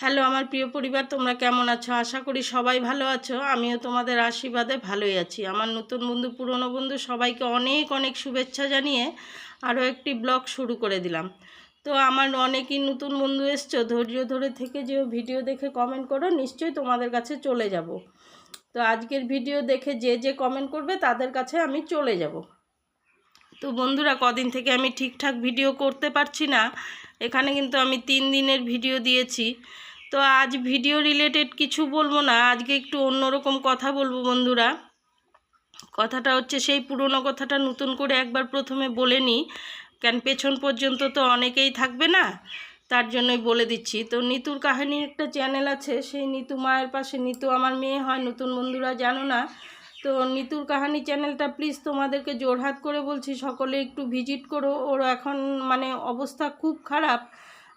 Hello, আমার প্রিয় পরিবার, তোমরা কেমন আছো? আশা করি সবাই ভালো আছো। আমিও তোমাদের আশীর্বাদে ভালোই আছি। আমার নতুন বন্ধু, পুরনো বন্ধু সবাইকে অনেক অনেক শুভেচ্ছা জানিয়ে আরও একটি ব্লগ শুরু করে দিলাম। তো আমার অনেকই নতুন বন্ধু এসছো, ধৈর্য ধরে থেকে যে ভিডিও দেখে কমেন্ট করো, নিশ্চয়ই তোমাদের কাছে চলে যাব। তো আজকের ভিডিও দেখে যে যে কমেন্ট করবে, তাদের কাছে আমি চলে যাব। তো বন্ধুরা, কদিন থেকে আমি ঠিকঠাক ভিডিও করতে পারছি না। এখানে কিন্তু আমি তিন দিনের ভিডিও দিয়েছি। তো আজ ভিডিও রিলেটেড কিছু বলব না, আজকে একটু অন্যরকম কথা বলব বন্ধুরা। কথাটা হচ্ছে সেই পুরনো কথাটা নতুন করে একবার প্রথমে বলে নিই কেন পেছন পর্যন্ত তো অনেকেই থাকবে না, তার জন্যই বলে দিচ্ছি। তো নিতুর কাহিনী একটা চ্যানেল আছে, সেই নিতু মায়ের পাশে, নিতু আমার মেয়ে হয়, নতুন বন্ধুরা জানো না। তো নিতুর কাহানি চ্যানেলটা প্লিজ তোমাদেরকে জোরহাত করে বলছি, সকলে একটু ভিজিট করো। ওর এখন মানে অবস্থা খুব খারাপ।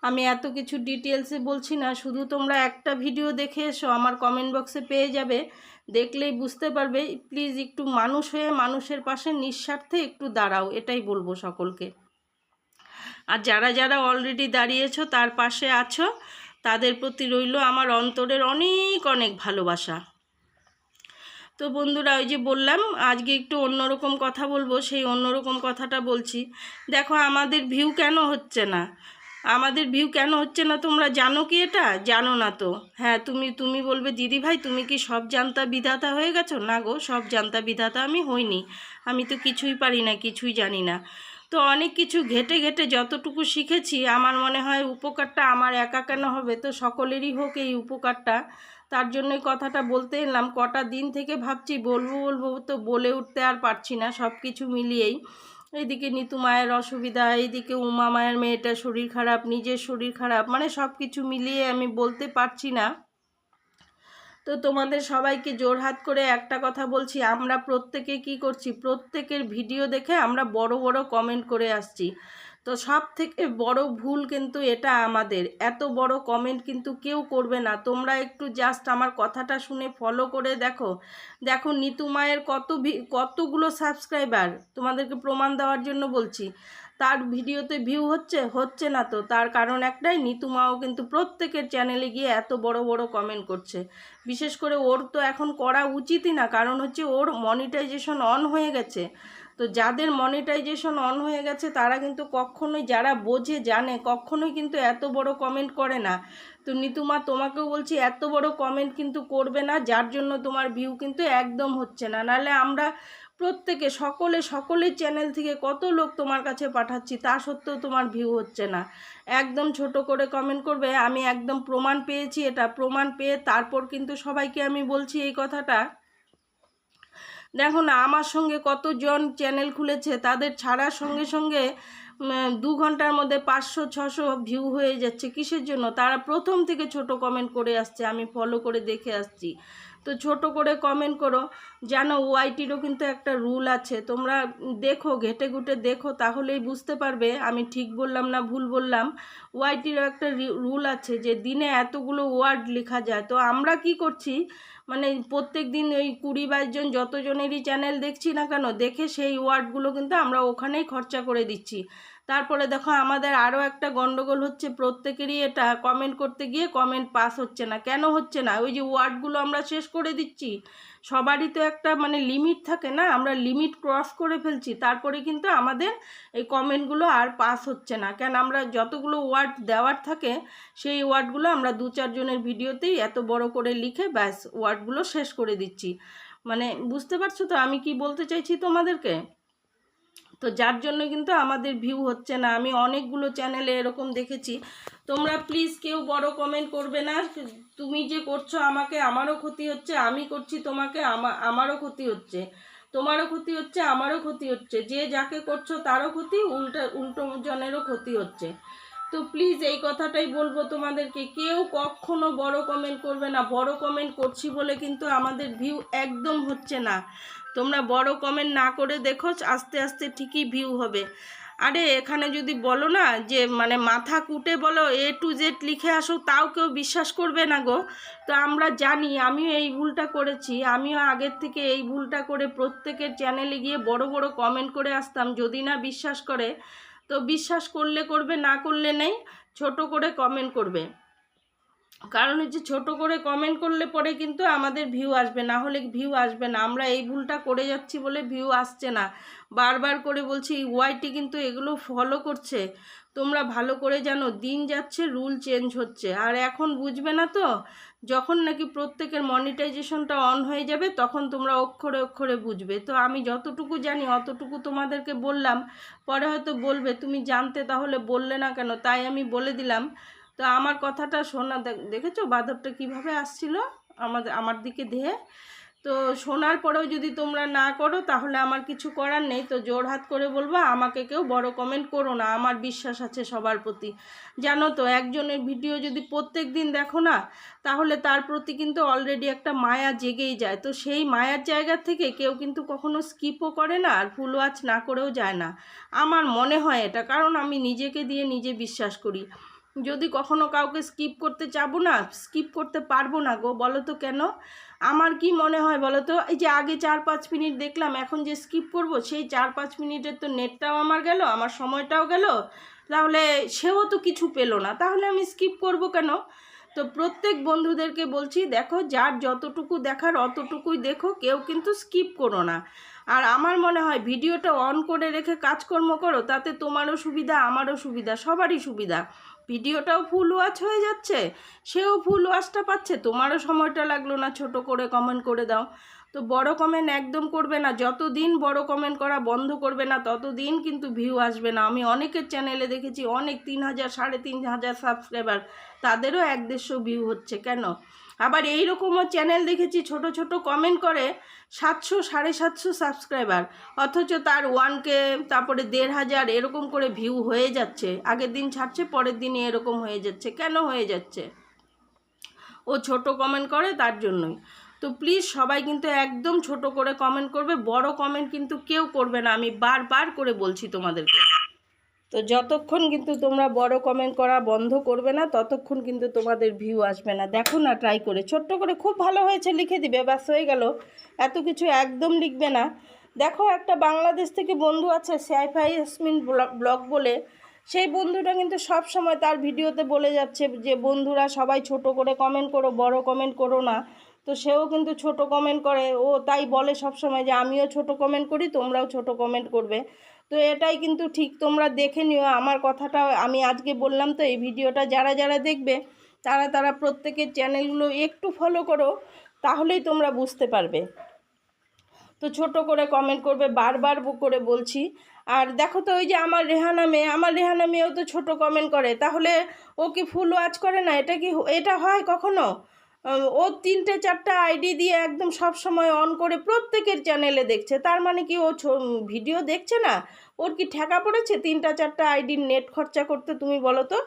আমি এত কিছু ডিটেলসে বলছি না, শুধু তোমরা একটা ভিডিও দেখে এসো, আমার কমেন্ট বক্সে পেয়ে যাবে, দেখলেই বুঝতে পারবে। প্লিজ একটু মানুষ হয়ে মানুষের পাশে নিঃস্বার্থে একটু দাঁড়াও, এটাই বলব সকলকে। আর যারা যারা অলরেডি দাঁড়িয়েছো, তার পাশে আছো, তাদের প্রতি রইল আমার অন্তরের অনেক অনেক ভালোবাসা। তো বন্ধুরা, ওই যে বললাম, আজকে একটু অন্যরকম কথা বলব, সেই অন্যরকম কথাটা বলছি। দেখো, আমাদের ভিউ কেন হচ্ছে না? আমাদের ভিউ কেন হচ্ছে না তোমরা জানো কি এটা? জানো না তো। হ্যাঁ তুমি তুমি বলবে দিদি ভাই তুমি কি সব জানতা বিধাতা হয়ে গেছো? না গো, সব জানতা বিধাতা আমি হইনি। আমি তো কিছুই পারি না, কিছুই জানি না। তো অনেক কিছু ঘেটে ঘেটে যতটুকু শিখেছি, আমার মনে হয় উপকারটা আমার একা কেন হবে? তো সকলেরই হোক এই উপকারটা। তার জন্যই কথাটা বলতে এলাম, কটা দিন থেকে ভাবছি, বলব বলব তো বলে উঠতে আর পারছি না সব কিছু মিলিয়েই। এইদিকে নিতু মায়ের অসুবিধা এইদিকে উমা মায়ের মেয়েটা শরীর খারাপ, নিজের শরীর খারাপ মানে সব কিছু মিলিয়ে আমি বলতে পারছি না। তো তোমাদের সবাইকে জোরহাত করে একটা কথা বলছি, আমরা প্রত্যেকে কি করছি? প্রত্যেকের ভিডিও দেখে আমরা বড় বড় কমেন্ট করে আসছি। তো সব থেকে বড় ভুল কিন্তু এটা আমাদের। এত বড় কমেন্ট কিন্তু কেউ করবে না। তোমরা একটু জাস্ট আমার কথাটা শুনে ফলো করে দেখো। দেখো, নিতু মায়ের কত কতগুলো সাবস্ক্রাইবার তোমাদেরকে প্রমাণ দেওয়ার জন্য বলছি। তার ভিডিওতে ভিউ হচ্ছে? হচ্ছে না তো। তার কারণ একটাই, নিতু মাও কিন্তু প্রত্যেকের চ্যানেলে গিয়ে এত বড় বড় কমেন্ট করছে। বিশেষ করে ওর তো এখন করা উচিতই না। কারণ হচ্ছে ওর মনিটাইজেশন অন হয়ে গেছে। তো যাদের মনিটাইজেশন অন হয়ে গেছে, তারা কিন্তু কখনোই, যারা বোঝে, জানে, কখনোই কিন্তু এত বড় কমেন্ট করে না। তো নিতুমা, তোমাকেও বলছি, এত বড় কমেন্ট কিন্তু করবে না, যার জন্য তোমার ভিউ কিন্তু একদম হচ্ছে না। নাহলে আমরা প্রত্যেকে, সকলে সকলের চ্যানেল থেকে কত লোক তোমার কাছে পাঠাচ্ছি, তা সত্ত্বেও তোমার ভিউ হচ্ছে না। একদম ছোট করে কমেন্ট করবে, আমি একদম প্রমাণ পেয়েছি এটা, প্রমাণ পেয়ে তারপর কিন্তু সবাইকে আমি বলছি এই কথাটা। দেখো না, আমার সঙ্গে কতজন চ্যানেল খুলেছে, তাদের ছাড়ার সঙ্গে সঙ্গে দু ঘণ্টার মধ্যে পাঁচশো, ছশো ভিউ হয়ে যাচ্ছে। কিসের জন্য? তারা প্রথম থেকে ছোট কমেন্ট করে আসছে, আমি ফলো করে দেখে আসছি। তো ছোট করে কমেন্ট করো। জানো ওয়াইটিরও কিন্তু একটা রুল আছে। তোমরা দেখো, ঘেটে ঘুটে দেখো, তাহলেই বুঝতে পারবে। আমি ঠিক বললাম না ভুল বললাম। ওয়াইটিরও একটা রুল আছে যে দিনে এতগুলো ওয়ার্ড লেখা যায়। তো আমরা কি করছি? মানে প্রত্যেক দিন ওই কুড়ি বাইশজন যতজনেরই চ্যানেল দেখছি না কেন, দেখে সেই ওয়ার্ডগুলো কিন্তু আমরা ওখানেই খরচা করে দিচ্ছি। তারপরে দেখো আমাদের আরও একটা গন্ডগোল হচ্ছে, প্রত্যেকেরই এটা কমেন্ট করতে গিয়ে কমেন্ট পাস হচ্ছে না। কেন হচ্ছে না? ওই যে ওয়ার্ডগুলো আমরা শেষ করে দিচ্ছি, সবারই তো একটা মানে লিমিট থাকে না? আমরা লিমিট ক্রস করে ফেলছি, তারপরে কিন্তু আমাদের এই কমেন্টগুলো আর পাস হচ্ছে না। কেন আমরা যতগুলো ওয়ার্ড দেওয়ার থাকে, সেই ওয়ার্ডগুলো আমরা দু চারজনের ভিডিওতেই এত বড় করে লিখে ব্যাস ওয়ার্ডগুলো শেষ করে দিচ্ছি। মানে বুঝতে পারছ তো আমি কি বলতে চাইছি তোমাদেরকে? তো যার জন্য কিন্তু আমাদের ভিউ হচ্ছে না। আমি অনেকগুলো চ্যানেলে এরকম দেখেছি। তোমরা প্লিজ কেউ বড় কমেন্ট করবে না। তুমি যে করছ আমাকে, আমারও ক্ষতি হচ্ছে, আমি করছি তোমাকে আমারও ক্ষতি হচ্ছে। তোমারও ক্ষতি হচ্ছে, আমারও ক্ষতি হচ্ছে। যে যাকে করছ তারও ক্ষতি, উল্টা, উল্টো জনেরও ক্ষতি হচ্ছে। তো প্লিজ এই কথাটাই বলব তোমাদেরকে। কেউ কখনো বড় কমেন্ট করবে না। বড় কমেন্ট করছি বলে কিন্তু আমাদের ভিউ একদম হচ্ছে না। তোমরা বড় কমেন্ট না করে দেখো, আস্তে আস্তে ঠিকই ভিউ হবে। আরে, এখানে যদি বলো না যে মানে মাথা কুটে বলো এ টু জেড লিখে আসো, তাও কেউ বিশ্বাস করবে না গো। তো আমরা জানি, আমিও এই ভুলটা করেছি। আমিও আগের থেকে এই ভুলটা করে প্রত্যেকের চ্যানেলে গিয়ে বড় বড় কমেন্ট করে আসতাম। যদি না বিশ্বাস করে তো বিশ্বাস করলে করবে, না করলে নেই, ছোট করে কমেন্ট করবে। কারণ হচ্ছে ছোট করে কমেন্ট করলে পরে কিন্তু আমাদের ভিউ আসবে, না হলে ভিউ আসবে না। আমরা এই ভুলটা করে যাচ্ছি বলে ভিউ আসছে না। বারবার করে বলছি ওয়াইটি কিন্তু এগুলো ফলো করছে। তোমরা ভালো করে জানো, দিন যাচ্ছে রুল চেঞ্জ হচ্ছে। আর এখন বুঝবে না তো? যখন নাকি প্রত্যেকের মনিটাইজেশনটা অন হয়ে যাবে, তখন তোমরা অক্ষরে অক্ষরে বুঝবে। তো আমি যতটুকু জানি, অতটুকু তোমাদেরকে বললাম, পরে হয়তো বলবে, তুমি জানতে তাহলে বললে না কেন? তাই আমি বলে দিলাম। তো আমার কথাটা শোনা দেখ- দেখেছ বাঁধবটা কীভাবে আসছিল? আমাদের, আমার দিকে ধেয়ে তো শোনার পরেও যদি তোমরা না করো, তাহলে আমার কিছু করার নেই। তো জোর হাত করে বলব, আমাকে কেউ বড় কমেন্ট করো না। আমার বিশ্বাস আছে সবার প্রতি। জানো তো, একজনের ভিডিও যদি প্রত্যেক দিন দেখো না, তাহলে তার প্রতি কিন্তু অলরেডি একটা মায়া জেগেই যায়। তো সেই মায়ার জায়গা থেকে কেউ কিন্তু কখনো স্কিপও করে না, আর ফুল ওয়াচ না করেও যায় না। আমার মনে হয় এটা। কারণ আমি নিজেকে দিয়ে নিজে বিশ্বাস করি। যদি কখনো কাউকে স্কিপ করতে চাবো না স্কিপ করতে পারব না গো বলো তো কেন? আমার কি মনে হয় বলো তো এই যে আগে চার পাঁচ মিনিট দেখলাম, এখন যে স্কিপ করব, সেই চার পাঁচ মিনিটের তো নেটটাও আমার গেল, আমার সময়টাও গেল, তাহলে সেও তো কিছু পেল না, তাহলে আমি স্কিপ করব কেন? তো প্রত্যেক বন্ধুদেরকে বলছি, দেখো, যার যতটুকু দেখার অতটুকুই দেখো, কেউ কিন্তু স্কিপ করো না। আর আমার মনে হয়, ভিডিওটা অন করে রেখে কাজকর্ম করো, তাতে তোমারও সুবিধা, আমারও সুবিধা, সবারই সুবিধা। ভিডিওটাও ফুল ওয়াচ হয়ে যাচ্ছে, সেও ফুল ওয়াচটা পাচ্ছে, তোমারও সময়টা লাগল না, ছোট করে কমেন্ট করে দাও। তো বড় কমেন্ট একদম করবে না। যতদিন বড় কমেন্ট করা বন্ধ করবে না, ততদিন কিন্তু ভিউ আসবে না। আমি অনেকের চ্যানেলে দেখেছি, অনেক তিন হাজার, সাড়ে তিন হাজার সাবস্ক্রাইবার তাদেরও এক দেড়শো ভিউ হচ্ছে, কেন? আবার এই রকমও চ্যানেল দেখেছি, ছোট ছোট কমেন্ট করে সাতশো, সাড়ে সাতশো সাবস্ক্রাইবার অথচ তার ওয়ানকে তারপরে দেড় হাজার এরকম করে ভিউ হয়ে যাচ্ছে। আগের দিন ছাড়ছে, পরের দিনে এরকম হয়ে যাচ্ছে। কেন হয়ে যাচ্ছে? ও ছোট কমেন্ট করে তার জন্যই। তো প্লিজ সবাই কিন্তু একদম ছোট করে কমেন্ট করবে, বড় কমেন্ট কিন্তু কেউ করবে না, আমি বারবার করে বলছি তোমাদেরকে। তো যতক্ষণ কিন্তু তোমরা বড় কমেন্ট করা বন্ধ করবে না, ততক্ষণ কিন্তু তোমাদের ভিউ আসবে না। দেখো না ট্রাই করে। ছোট্ট করে খুব ভালো হয়েছে, লিখে দিবে, ব্যাস, হয়ে গেল। এত কিছু একদম লিখবে না। দেখো একটা বাংলাদেশ থেকে বন্ধু আছে সাইফাই ইয়াসমিন ব্লগ বলে। সেই বন্ধুটা কিন্তু সব সময় তার ভিডিওতে বলে যাচ্ছে যে, বন্ধুরা, সবাই ছোট করে কমেন্ট করো, বড় কমেন্ট করো না। তো সেও কিন্তু ছোট কমেন্ট করে, ও তাই বলে সব সময় যে আমিও ছোট কমেন্ট করি, তোমরাও ছোট কমেন্ট করবে। তো এটাই কিন্তু ঠিক, তোমরা দেখে নিও। আমার কথাটা আমি আজকে বললাম তো, এই ভিডিওটা যারা যারা দেখবে, তারা তারা প্রত্যেকের চ্যানেলগুলো একটু ফলো করো, তাহলেই তোমরা বুঝতে পারবে। তো ছোট করে কমেন্ট করবে, বারবার করে বলছি। আর দেখো তো, ওই যে আমার রেহানা মেয়ে, আমার রেহানা মেয়েও তো ছোট কমেন্ট করে। তাহলে ও কি ফুল ওয়াচ করে না? এটা কি, এটা হয় কখনো? ও তিনটে চারটা আইডি দিয়ে একদম সব সময় অন করে প্রত্যেকের চ্যানেলে দেখছে। তার মানে কি ও ভিডিও দেখছে না? ওর কি ঠেকা পড়েছে? তিনটা চারটা আইডির নেট খরচা করতে তুমি বলো তো?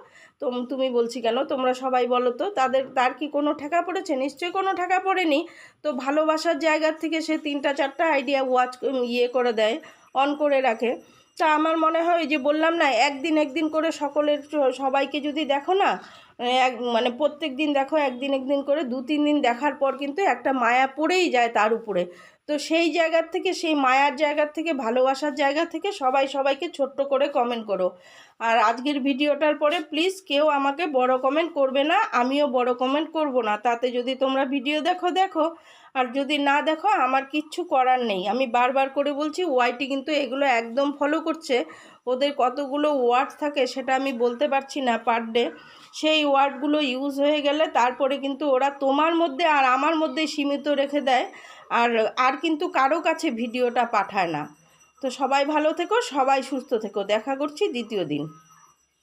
তুমি বলছি কেন? তোমরা সবাই বলো তো? তাদের, তার কি কোনো ঠেকা পড়েছে? নিশ্চয়ই কোনো ঠেকা পড়েনি। তো ভালোবাসার জায়গার থেকে সে তিনটা চারটা আইডিয়া ওয়াচ ইয়ে করে দেয় অন করে রাখে। তা আমার মনে হয় যে বললাম না, একদিন একদিন করে সকলের সবাইকে যদি দেখো না এক মানে প্রত্যেক দিন দেখো একদিন একদিন করে দু, তিন দিন দেখার পর কিন্তু একটা মায়া পড়েই যায় তার উপরে। তো সেই জায়গার থেকে, সেই মায়ার জায়গার থেকে, ভালোবাসার জায়গা থেকে সবাই সবাইকে ছোট্ট করে কমেন্ট করো। আর আজকের ভিডিওটার পরে প্লিজ কেউ আমাকে বড় কমেন্ট করবে না, আমিও বড় কমেন্ট করব না। তাতে যদি তোমরা ভিডিও দেখো দেখো আর যদি না দেখো, আমার কিচ্ছু করার নেই। আমি বারবার করে বলছি ওয়াইটি কিন্তু এগুলো একদম ফলো করছে। ওদের কতগুলো ওয়ার্ড থাকে সেটা আমি বলতে পারছি না পার ডে সেই ওয়ার্ডগুলো ইউজ হয়ে গেলে তারপরে কিন্তু ওরা তোমার মধ্যে আর আমার মধ্যে সীমিত রেখে দেয়। আর আর কিন্তু কারও কাছে ভিডিওটা পাঠায় না। তো সবাই ভালো থেকো, সবাই সুস্থ থেকো। দেখা করছি দ্বিতীয় দিন।